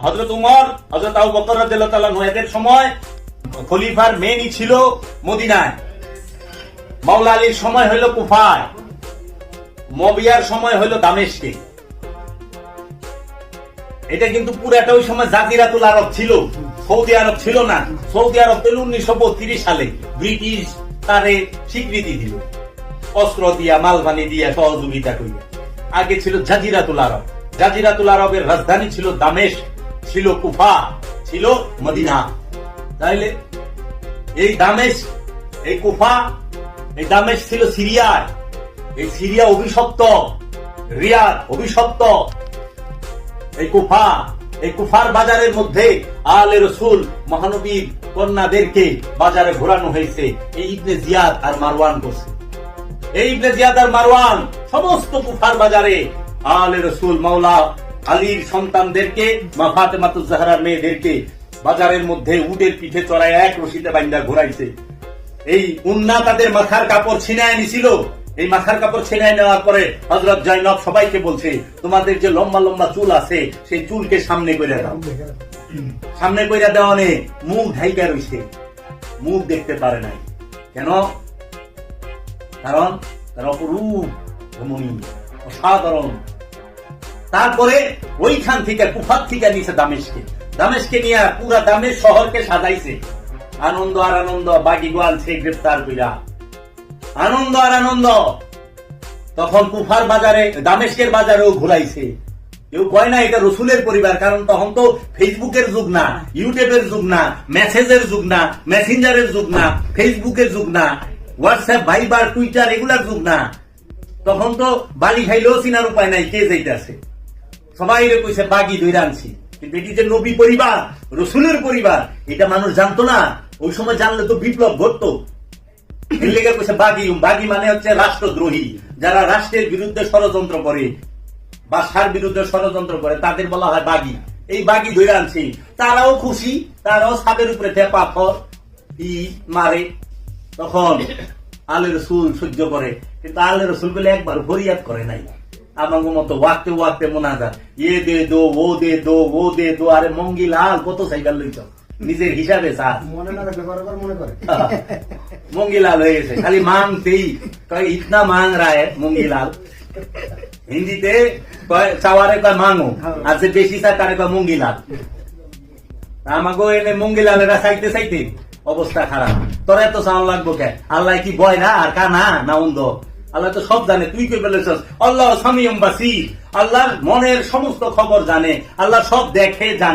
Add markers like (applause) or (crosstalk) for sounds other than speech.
হজরত উমর হজরত আবু বকর রাদিয়াল্লাহু এদের সময় খলিফার মেনই ছিল মদিনায়। মাওলা আলীর সময় হইল কুফায়, মবিয়ার সময় হইল দামেশকে এটা কিন্তু পুরাটা ওই সময় জাতিরাতুল আরব ছিল, সৌদি আরব ছিল না। সৌদি আরব পেল উনিশশো বত্রিশ সালে ব্রিটিশ তারে স্বীকৃতি দিল। অস্ত্র দিয়া মালবানি দিয়া সহযোগিতা করিয়া। আগে ছিল জাজিরাতুল আরব। জাজিরাতুল আরবের রাজধানী ছিল দামেশ ছিল কুফা, ছিল মদিনা। তাইলে এই দামেশ, এই কুফা, এই দামেশ ছিল সিরিয়ার। এই সিরিয়া অভিশপ্ত, রিয়াদ অভিশপ্ত। এই কুফা, এই কুফার বাজারের মধ্যে আলে রসুল মহানবীর কন্যাদেরকে বাজারে ঘোরানো হয়েছে। এই ইবনে জিয়াদ আর মারওয়ান করছে এই ইবনে জিয়াদ আর মারওয়ান সমস্ত কুফার বাজারে আলে রসুল মাওলা আলীর সন্তানদেরকে মা ফাতেমাতুজ জাহরার মেয়েদেরকে বাজারের মধ্যে উটের পিঠে চড়ায় এক রশিতে বাইন্দা ঘোরাইছে। এই উন্না তাদের মাথার কাপড় ছিনায় নিছিল। এই মাথার কাপড় ছিনায় নেওয়ার পরে হজরত জৈনব সবাইকে বলছে তোমাদের যে লম্বা লম্বা চুল আছে সেই চুলকে সামনে করে দাও। সামনে কইরা দেওয়া নে মুখ ঢাইকা রইছে। মুখ দেখতে পারে নাই। কেন? কারণ তার অপরূপ রমণী অসাধারণ তারপরে ওইখান থেকে, কুফার থেকে নিছে দামেশকে। দামেশকে নিয়ে পুরা দামেশ শহরকে সাজাইছে। আনন্দ আর আনন্দ বাকি গোয়ালছে গ্রেফতার কইরা। আনন্দ আর আনন্দ। তখন কুফার বাজারে, দামেশকের বাজারেও ঘুরাইছে। কেউ কয় না এটা রসুলের পরিবার, কারণ তখন তো ফেসবুকের যুগ না, ইউটিউবের যুগ না, মেসেজের যুগ না, মেসেঞ্জারের যুগ না, ফেসবুকের যুগ না, হোয়াটসঅ্যাপ, ভাইবার, টুইটার এগুলার যুগ না। তখন তো বালি খাইলেও চিনার উপায় নাই, কে যাইতেছে। সবাই কইছে, বাগি দইরা আনছি। কিন্তু এটি যে নবী পরিবার, রসুলের পরিবার, এটা মানুষ জানতো না। ওই সময় জানলে তো বিপ্লব ঘটতো। লেগে কইছে, বাগি বাগি মানে হচ্ছে রাষ্ট্রদ্রোহী। যারা রাষ্ট্রের বিরুদ্ধে ষড়যন্ত্র করে বা সার বিরুদ্ধে ষড়যন্ত্র করে, তাদের বলা হয় বাগি। এই বাগি ধরে আনছি। তারাও খুশি, তারাও ছাদের উপরে থেকে পাথর ই মারে। তখন আলে রসুল সহ্য করে। কিন্তু আলে রসুল বলে একবার ফরিয়াদ করে নাই। আমার মতো ওয়াকতে ওয়াকতে মোনাজাত। এ দে দো ও দে দো ও দে দো আরে মঙ্গি লাল কত সাইকেল লইছ? নিজের হিসাবে স্যার। মনে না রাখলে বারবার মনে করে। (laughs) মঙ্গিলাল হয়ে গেছে খালি মাংতেই কয় ইতনা মাং রায় মঙ্গিলাল হিন্দিতে কয় চাওয়ারে কয় মাঙো আর যে বেশি চায় তারে কয় মঙ্গিলাল আমাকে এনে মঙ্গিলালেরা চাইতে চাইতে অবস্থা খারাপ। তোর এত চাওয়া লাগবো কে? আল্লাহ কি বয় না আর কানা না অন্ধ? আল্লাহ তো সব জানে, তুই কে বলেছস আল্লাহ সামিয়ম বাসি আল্লাহ মনের সমস্ত খবর জানে, আল্লাহ সব দেখে জানে।